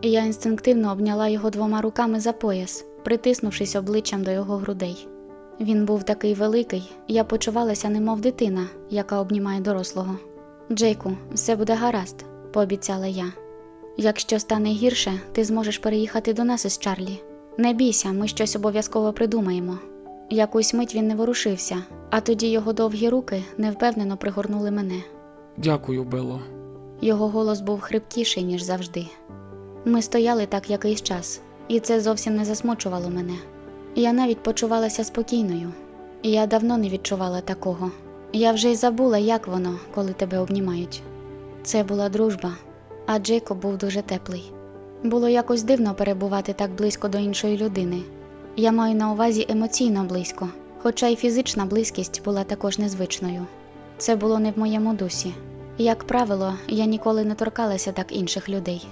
і я інстинктивно обняла його двома руками за пояс, притиснувшись обличчям до його грудей. Він був такий великий, я почувалася немов дитина, яка обнімає дорослого. Джейку, все буде гаразд, пообіцяла я. Якщо стане гірше, ти зможеш переїхати до нас із Чарлі. Не бійся, ми щось обов'язково придумаємо. Якусь мить він не ворушився, а тоді його довгі руки невпевнено пригорнули мене. Дякую, Бело. Його голос був хрипкіший, ніж завжди. Ми стояли так якийсь час, і це зовсім не засмучувало мене. Я навіть почувалася спокійною. Я давно не відчувала такого. Я вже й забула, як воно, коли тебе обнімають. Це була дружба, а Джейкоб був дуже теплий. Було якось дивно перебувати так близько до іншої людини. Я маю на увазі емоційно близько, хоча й фізична близькість була також незвичною. Це було не в моєму дусі. Як правило, я ніколи не торкалася так інших людей.